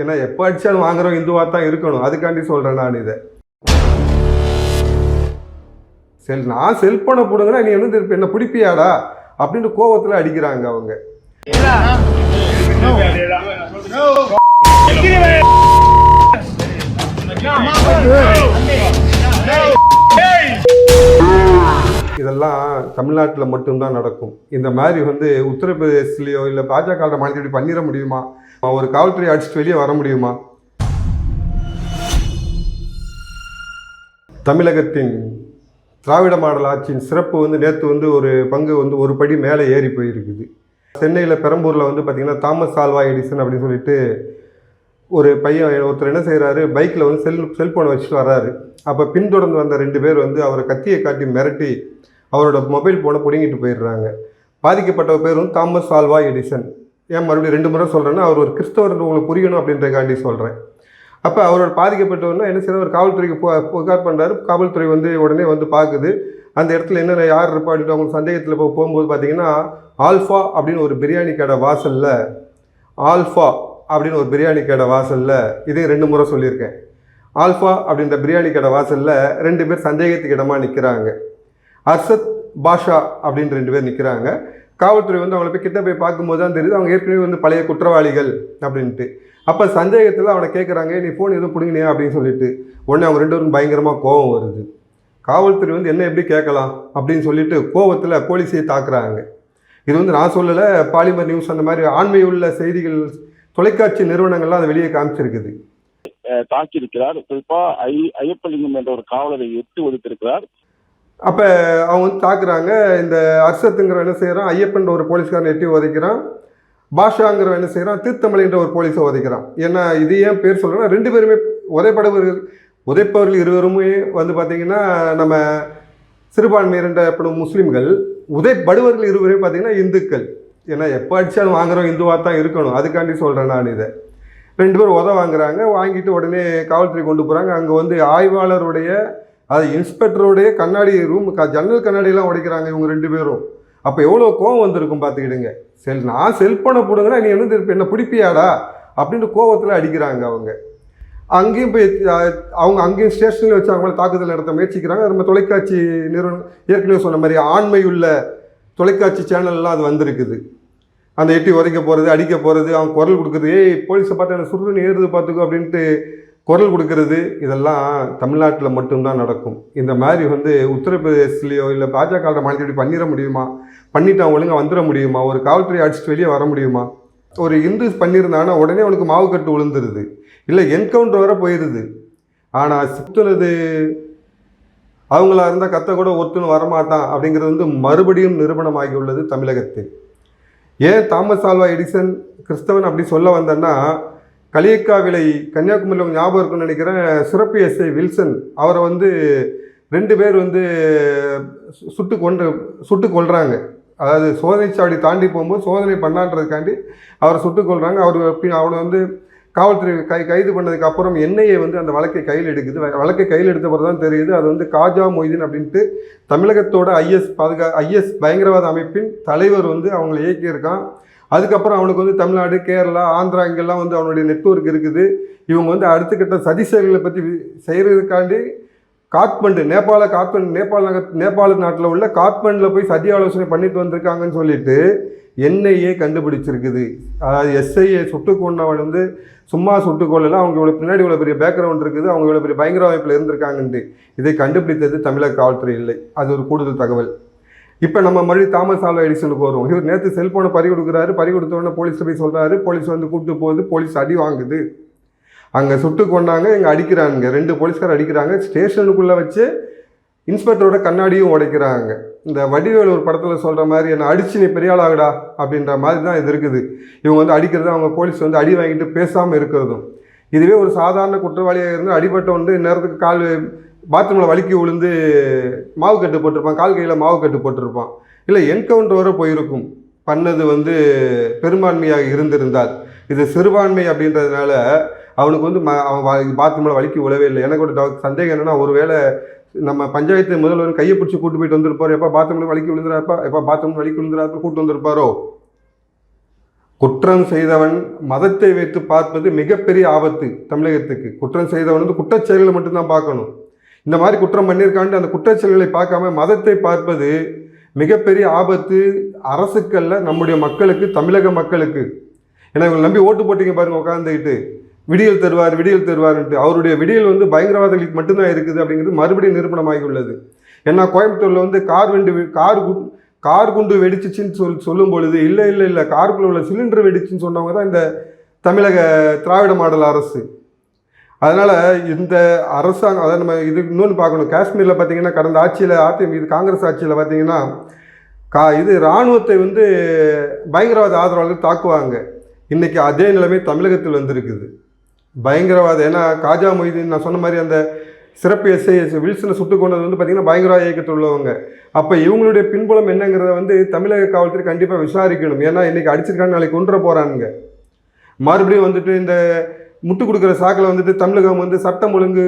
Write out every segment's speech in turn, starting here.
ஏன்னா எப்போ அடிச்சாலும் வாங்குறோம் இந்துவாக தான் இருக்கணும். அதுக்காண்டி சொல்கிறேன் நான் இதை. செல் நான் செல் பண்ண போடுங்கன்னா நீ வந்து திருப்பி என்ன பிடிப்பியாடா? அப்படின்னு கோவத்தில் அடிக்கிறாங்க அவங்க. இதெல்லாம் தமிழ்நாட்டில் மட்டும்தான் நடக்கும். இந்த மாதிரி வந்து உத்தரப்பிரதேசத்துலேயோ இல்லை பாஜக மாநிலத்தில் பண்ணிட முடியுமா? ஒரு காவல்துறை அடிச்சுட்டு வெளியே வர முடியுமா? தமிழகத்தின் திராவிட மாடல் ஆட்சியின் சிறப்பு வந்து நேற்று வந்து ஒரு பங்கு வந்து ஒரு படி மேலே ஏறி போயிருக்குது. சென்னையில் பெரம்பூரில் வந்து பார்த்திங்கன்னா தாமஸ் ஆல்வா எடிசன் அப்படின்னு சொல்லிட்டு ஒரு பையன் ஒருத்தர் என்ன செய்கிறாரு பைக்கில் வந்து செல் செல்ஃபோனை வச்சுட்டு வர்றாரு. அப்போ பின்தொடர்ந்து வந்த ரெண்டு பேர் வந்து அவரை கத்தியை காட்டி மிரட்டி அவரோட மொபைல் ஃபோனை பிடுங்கிட்டு போயிடுறாங்க. பாதிக்கப்பட்ட பேர் வந்து தாமஸ் ஆல்வா எடிசன். ஏன் மறுபடியும் ரெண்டு முறை சொல்கிறேன்னா அவர் ஒரு கிறிஸ்தவர் உங்களுக்கு புரியணும் அப்படின்றக்காண்டி சொல்கிறேன் அப்போ அவரோட பாதிக்கப்பட்டவர்னா என்ன செய்யணும் ஒரு காவல்துறைக்கு புகார் பண்ணுறாரு காவல்துறை வந்து உடனே வந்து பார்க்குது அந்த இடத்துல என்னென்ன யார் இருப்பாடிட்டு அவங்களுக்கு சந்தேகத்தில் போ போகும்போது பார்த்தீங்கன்னா ஆல்ஃபா அப்படின்னு ஒரு பிரியாணி கடை வாசலில் ஆல்ஃபா அப்படின்னு ஒரு பிரியாணி கடை வாசலில் இதே ரெண்டு முறை சொல்லியிருக்கேன். ஆல்ஃபா அப்படின்ற பிரியாணி கடை வாசலில் ரெண்டு பேர் சந்தேகத்துக்கு இடமா நிற்கிறாங்க அர்சத் பாஷா அப்படின்னு ரெண்டு பேர் நிற்கிறாங்க காவல்துறை வந்து அவங்கள போய் கிட்ட போய் பார்க்கும்போது தான் தெரியுது அவங்க ஏற்கனவே வந்து பழைய குற்றவாளிகள் அப்படின்ட்டு. அப்போ சந்தேகத்தில் அவனை கேட்குறாங்க நீ ஃபோன் எதுவும் பிடிங்கினியா? அப்படின்னு சொல்லிட்டு. உடனே அவங்க ரெண்டு பேரும் பயங்கரமாக கோபம் வருது. காவல்துறை வந்து என்ன எப்படி கேட்கலாம்? அப்படின்னு சொல்லிட்டு கோவத்தில் போலீஸையே தாக்குறாங்க. இது வந்து நான் சொல்லலை பாலிமர் நியூஸ் அந்த மாதிரி ஆண்மை உள்ள செய்திகள் தொலைக்காட்சி நிறுவனங்கள்லாம் அதை வெளியே காமிச்சிருக்குது. தாக்கியிருக்கிறார் குறிப்பா ஐ ஐயப்பலிங்கம் என்ற ஒரு காவலரை எட்டு ஒதுக்கியிருக்கிறார். அப்போ அவங்க வந்து தாக்குறாங்க. இந்த அர்ஷத்துங்கிற என்ன செய்கிறான் ஐயப்பன்ற ஒரு போலீஸ்காரன் எட்டி உதைக்கிறான். பாஷாங்கிற என்ன செய்கிறான் தீர்த்தமலைன்ற ஒரு போலீஸை உதைக்கிறான். ஏன்னா இது ஏன் பேர் சொல்கிறேன்னா ரெண்டு பேருமே உதைப்படவர்கள் உதைப்பவர்கள் இருவருமே வந்து பார்த்திங்கன்னா நம்ம சிறுபான்மையர் எப்படும் முஸ்லீம்கள் உதைப்படுவர்கள் இருவரையும் பார்த்திங்கன்னா இந்துக்கள். ஏன்னா எப்போ அடித்தாலும் வாங்குறோம் இந்துவாக தான் இருக்கணும். அதுக்காண்டி சொல்கிறேன் நான் இதை. ரெண்டு பேரும் உத வாங்குறாங்க. வாங்கிட்டு உடனே காவல்துறை கொண்டு போகிறாங்க அங்கே வந்து ஆய்வாளருடைய அது இன்ஸ்பெக்டருடைய கண்ணாடி ரூம் க ஜன்னல் கண்ணாடியெல்லாம் உடைக்கிறாங்க இவங்க ரெண்டு பேரும். அப்போ எவ்வளோ கோவம் வந்திருக்கும் பார்த்துக்கிடுங்க. செல் நான் செல்ஃபோனை போடுங்கன்னா நீ என்ன இப்ப என்ன பிடிப்பியாடா? அப்படின்ட்டு கோவத்தில் அடிக்கிறாங்க அவங்க. அங்கேயும் போய் அவங்க அங்கேயும் ஸ்டேஷனில் வச்சு அவங்கள தாக்குதல் நடத்த முயற்சிக்கிறாங்க. நம்ம தொலைக்காட்சி நிறுவனம் ஏற்கனவே சொன்ன மாதிரி ஆண்மையுள்ள தொலைக்காட்சி சேனல்லாம் அது வந்திருக்குது. அந்த எட்டி உதைக்க போகிறது அடிக்க போகிறது அவங்க குரல் கொடுக்குறது ஏய் போலீஸை பார்த்து எனக்கு சுருன்னு ஏறுது பார்த்துக்கோ அப்படின்ட்டு குரல் கொடுக்கறது இதெல்லாம் தமிழ்நாட்டில் மட்டும்தான் நடக்கும். இந்த மாதிரி வந்து உத்தரப்பிரதேசத்துலேயோ இல்லை பாஜக மாநிலத்தில் பண்ணிட முடியுமா? பண்ணிட்டு அவங்க ஒழுங்காக வந்துட முடியுமா? ஒரு காவல்துறை அடிச்சுட்டு வெளியே வர முடியுமா? ஒரு இந்து பண்ணியிருந்தாங்கன்னா உடனே அவனுக்கு மாவு கட்டு விழுந்துருது இல்லை என்கவுண்டர் வர போயிடுது ஆனால் சுற்றுனது அவங்களா இருந்தால் கத்த கூட ஒருத்தனும் வரமாட்டான் அப்படிங்கிறது வந்து மறுபடியும் நிரூபணமாகி உள்ளது தமிழகத்தில். ஏன் தாமஸ் ஆல்வா எடிசன் கிறிஸ்தவன் அப்படி சொல்ல வந்தேன்னா களியக்காவிலை கன்னியாகுமரியில் ஞாபகம் இருக்குன்னு நினைக்கிறேன். சிறப்பு எஸ்ஐ வில்சன். அவரை வந்து ரெண்டு பேர் வந்து சு- சுட்டு கொண்டு சுட்டு கொள்கிறாங்க அதாவது சோதனை சாவடி தாண்டி போகும்போது சோதனை பண்ணான்றதுக்காண்டி அவரை சுட்டு கொள்கிறாங்க அவர் பின் அவனை வந்து காவல்துறை கை கைது பண்ணதுக்கு அப்புறம் என்ஐஏ வந்து அந்த வழக்கை கையில் எடுக்குது. வழக்கை கையில் எடுத்த பிறகு தான் தெரியுது. அது வந்து காஜா மொய்தீன் அப்படின்ட்டு தமிழகத்தோட ஐஎஸ் பாதுகா ஐஎஸ் பயங்கரவாத அமைப்பின் தலைவர் வந்து அவங்களை இயக்கியிருக்கான். அதுக்கப்புறம் அவனுக்கு வந்து தமிழ்நாடு கேரளா ஆந்திரா இங்கெல்லாம் வந்து அவனுடைய நெட்வொர்க் இருக்குது. இவங்க வந்து அடுத்த கட்ட சதி செயல்களை பற்றி செய்கிறதுக்காண்டி காத்மண்டு நேபாள காத்மண்டு நேபாள நகர் நேபாள நாட்டில் உள்ள காத்மண்டில் போய் சதி ஆலோசனை பண்ணிட்டு வந்திருக்காங்கன்னு சொல்லிட்டு என்ஐஏ கண்டுபிடிச்சிருக்குது. அதாவது எஸ்ஐஏ சுட்டு கொண்டவன் வந்து சும்மா சுட்டு கொள்ளல அவங்க இவ்வளோ பின்னாடி இவ்வளோ பெரிய பேக்ரவுண்ட் இருக்குது அவங்க இவ்வளோ பெரிய பயங்கர அமைப்பில் இருந்திருக்காங்கன்ட்டு. இதை கண்டுபிடித்தது தமிழக காவல்துறை இல்லை. அது ஒரு கூடுதல் தகவல். இப்போ நம்ம மறுபடியும் தாமஸ் ஆல்வா எடிசனுக்கு வருவோம் இவர் நேற்று செல்போனை பறி கொடுக்குறாரு. பறி கொடுத்த உடனே போலீஸ் போய் சொல்கிறாரு போலீஸ் வந்து கூப்பிட்டு போகுது. போலீஸ் அடி வாங்குது. அங்கே சுட்டு கொண்டாங்க இங்கே அடிக்கிறாங்க. ரெண்டு போலீஸ்கார் அடிக்கிறாங்க. ஸ்டேஷனுக்குள்ளே வச்சு இன்ஸ்பெக்டரோட கண்ணாடியும் உடைக்கிறாங்க. இந்த வடிவேலு ஒரு படத்தில் சொல்கிற மாதிரி என்னை அடிச்சு நீ பெரிய ஆளாகடா அப்படின்ற மாதிரி தான் இது இருக்குது. இவங்க வந்து அடிக்கிறது அவங்க போலீஸ் வந்து அடி வாங்கிட்டு பேசாமல் இருக்கிறதும். இதுவே ஒரு சாதாரண குற்றவாளியாக இருந்து அடிபட்ட வந்து நேரத்துக்கு கால் பாத்ரூமில் வலிக்கி விழுந்து மாவு கட்டு போட்டிருப்பான். கால் கையில் மாவு கட்டு போட்டிருப்பான். இல்லை என்கவுண்டர் வரை போயிருக்கும். பண்ணது வந்து பெரும்பான்மையாக இருந்திருந்தால். இது சிறுபான்மை அப்படின்றதுனால அவனுக்கு வந்து ம அவன் பாத்ரூமில் வலிக்கி விழவே இல்லை. எனக்கு ஒரு டவுட் சந்தேகம் என்னன்னா ஒருவேளை நம்ம பஞ்சாயத்து முதல்வர் கையை பிடிச்சி கூட்டு போயிட்டு வந்திருப்பாரு? எப்போ பாத்ரூமில் வலிக்கி விழுந்துறாப்பா எப்போ பாத்ரூமில் வலிக்கி விழுந்துறாப்பா கூட்டு வந்திருப்பாரோ? குற்றம் செய்தவன் மதத்தை வைத்து பார்ப்பது மிகப்பெரிய ஆபத்து தமிழகத்துக்கு. குற்றம் செய்தவன் வந்து குற்றச்செயல்களை மட்டும்தான் பார்க்கணும். இந்த மாதிரி குற்றம் பண்ணியிருக்காண்டு அந்த குற்றச்செயல்களை பார்க்காம மதத்தை பார்ப்பது மிகப்பெரிய ஆபத்து அரசுக்கல்ல நம்முடைய மக்களுக்கு தமிழக மக்களுக்கு. ஏன்னா இவங்களை நம்பி ஓட்டு போட்டிங்க பாருங்க உட்காந்துக்கிட்டு விடியல் தருவார் விடியல் தருவார்ன்ட்டு. அவருடைய விடியல் வந்து பயங்கரவாதிகளுக்கு மட்டும்தான் இருக்குது அப்படிங்கிறது மறுபடியும் நிரூபணமாகி உள்ளது ஏன்னா கோயம்புத்தூரில் வந்து கார் வெண்டு கார் கு கார் குண்டு வெடிச்சிச்சின்னு சொல் சொல்லும் பொழுது இல்லை இல்லை இல்லை காருக்குள்ளே உள்ள சிலிண்டர் வெடிச்சுன்னு சொன்னவங்க தான் இந்த தமிழக திராவிட மாடல் அரசு. அதனால் இந்த அரசாங்கம் அதாவது நம்ம இது இன்னொன்று பார்க்கணும். காஷ்மீரில் பார்த்தீங்கன்னா கடந்த ஆட்சியில் அதிமுக இது காங்கிரஸ் ஆட்சியில் பார்த்தீங்கன்னா கா இது இராணுவத்தை வந்து பயங்கரவாத ஆதரவாளர்கள் தாக்குவாங்க. இன்றைக்கி அதே நிலைமை தமிழகத்தில் வந்திருக்குது. பயங்கரவாதம் ஏன்னா காஜா மொய்தீன் நான் சொன்ன மாதிரி அந்த சிறப்பு எஸ்ஐ வில்சனை சுட்டு கொண்டது வந்து பார்த்திங்கன்னா பயங்கரவாத இயக்கத்தில் உள்ளவங்க. அப்போ இவங்களுடைய பின்புலம் என்னங்கிறத வந்து தமிழக காவல்துறை கண்டிப்பாக விசாரிக்கணும். ஏன்னா இன்றைக்கி அடிச்சிருக்காங்க நாளைக்கு கொண்டு போகிறானுங்க மறுபடியும் வந்துட்டு இந்த முட்டு கொடுக்குற சாக்கில் வந்துட்டு தமிழகம் வந்து சட்டம் ஒழுங்கு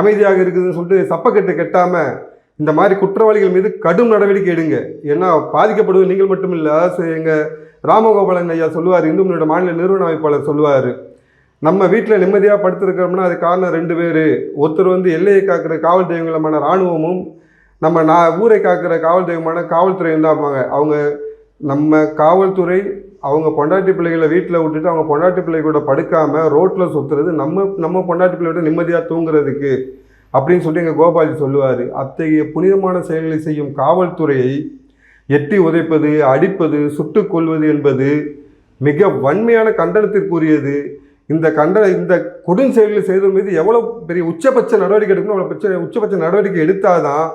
அமைதியாக இருக்குதுன்னு சொல்லிட்டு சப்பக்கட்டு கெட்டாமல் இந்த மாதிரி குற்றவாளிகள் மீது கடும் நடவடிக்கை எடுங்க. ஏன்னா பாதிக்கப்படுவது நீங்கள் மட்டும் இல்லை எங்கள் ராமகோபாலன் ஐயா சொல்லுவார் இந்து முன்னோட மாநில நிறுவன அமைப்பாளர் சொல்லுவார் நம்ம வீட்டில் நிம்மதியாக படுத்திருக்கிறோம்னா அது காரணம் ரெண்டு பேர். ஒருத்தர் வந்து எல்லையை காக்கிற காவல் தெய்வங்களமான இராணுவமும் நம்ம நான் ஊரை காக்கிற காவல் தெய்வமான காவல்துறையும் தான் இருப்பாங்க. அவங்க நம்ம காவல்துறை அவங்க பொண்டாட்டி பிள்ளைகளை வீட்டில் விட்டுட்டு அவங்க பொண்டாட்டி பிள்ளை கூட படுக்காமல் ரோட்டில் சுற்றுறது நம்ம நம்ம பொண்டாட்டி பிள்ளையோட நிம்மதியாக தூங்குறதுக்கு அப்படின்னு சொல்லி எங்கள் கோபாலி சொல்லுவார். அத்தகைய புனிதமான செயல்களை செய்யும் காவல்துறையை எட்டி உதைப்பது அடிப்பது சுட்டு கொள்வது என்பது மிக வன்மையான கண்டனத்திற்குரியது. இந்த கண்ட இந்த கொடுஞ்செயல்களை செய்தது செய்தவர் மீது எவ்வளோ பெரிய உச்சபட்ச நடவடிக்கை எடுக்கணும் அவ்வளோ பட்ச உச்சபட்ச நடவடிக்கை எடுத்தால் தான்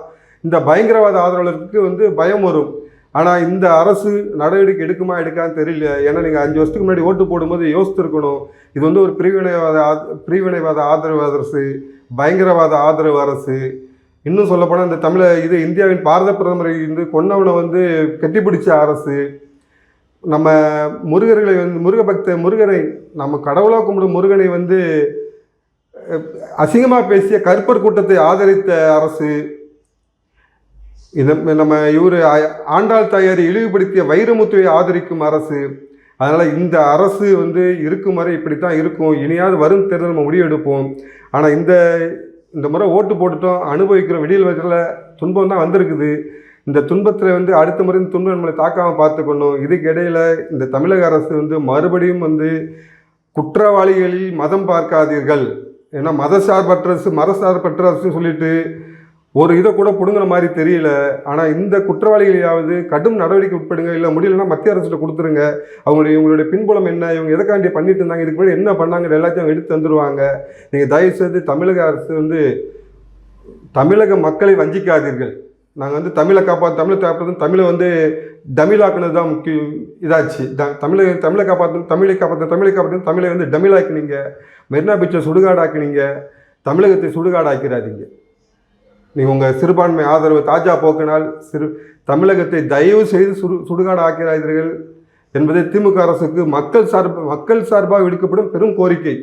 இந்த பயங்கரவாத ஆதரவாளருக்கு வந்து பயம் வரும். ஆனால் இந்த அரசு நடவடிக்கை எடுக்குமா எடுக்கான்னு தெரியல. ஏன்னா நீங்கள் அஞ்சு வருஷத்துக்கு முன்னாடி ஓட்டு போடும்போது யோசித்திருக்கணும். இது வந்து ஒரு பிரிவினைவாத ஆத்- பிரிவினைவாத ஆதரவு அரசு பயங்கரவாத ஆதரவு அரசு. இன்னும் சொல்லப்போனால் இந்த தமிழ இது இந்தியாவின் பாரத பிரதமரை வந்து கொன்னவனை வந்து கட்டிப்பிடிச்ச அரசு. நம்ம முருகர்களை வந்து முருக பக்த முருகனை நம்ம கடவுளாக கும்பிடும் முருகனை வந்து அசிங்கமாக பேசிய கருப்பர் கூட்டத்தை ஆதரித்த அரசு. இதை நம்ம இவர் ஆண்டாள் தாயாரை இழிவுபடுத்திய வைரமுத்துவை ஆதரிக்கும் அரசு. அதனால் இந்த அரசு வந்து இருக்கும் வரை இப்படித்தான் இருக்கும். இனியாவது வரும் தேர்தல் நம்ம முடிவெடுப்போம். ஆனால் இந்த இந்த முறை ஓட்டு போட்டுட்டோம். அனுபவிக்கிறோம் விடியல் வயதில் துன்பம் தான் வந்திருக்குது. இந்த துன்பத்தில் வந்து அடுத்த முறை இந்த துன்பம் நம்மளை தாக்காமல் பார்த்துக்கணும். இதுக்கு இடையில் இந்த தமிழக அரசு வந்து மறுபடியும் வந்து குற்றவாளிகளில் மதம் பார்க்காதீர்கள். ஏன்னா மதசார்பற்ற அரசு மதசார்பற்ற அரசுன்னு சொல்லிட்டு ஒரு இதை கூட பிடுங்குற மாதிரி தெரியல. ஆனால் இந்த குற்றவாளிகளையாவது கடும் நடவடிக்கை உட்படுங்க இல்லை முடியலன்னா மத்திய அரசுகிட்ட கொடுத்துருங்க. அவங்களுடைய இவங்களுடைய பின்புலம் என்ன இவங்க எதைக்காண்டி பண்ணிட்டு இருந்தாங்க இதுக்கு முன்னாடி என்ன பண்ணாங்க எல்லாத்தையும் அவங்க எடுத்து தந்துடுவாங்க நீங்கள் தயவுசெய்து தமிழக அரசு வந்து தமிழக மக்களை வஞ்சிக்காதீர்கள். நாங்கள் வந்து தமிழை காப்பாற்ற தமிழை காப்பாற்ற தமிழை வந்து டமிழாக்குனது தான் முக்கிய இதாச்சு. த தமிழை தமிழை காப்பாற்றணும் தமிழை காப்பாற்றும் தமிழை காப்பாற்றணும் தமிழை வந்து டமிழாக்குனீங்க. மெரினா பீச்சை சுடுகாடாக்குனீங்க. தமிழகத்தை சுடுகாடாக்கிறாதீங்க. நீங்கள் உங்கள் சிறுபான்மை ஆதரவு தாஜா போக்கினால் சிறு தமிழகத்தை தயவு செய்து சுடு சுடுகாடு ஆக்கிறார்கள் என்பதை திமுக அரசுக்கு மக்கள் சார்பு மக்கள் சார்பாக விடுக்கப்படும் பெரும் கோரிக்கை.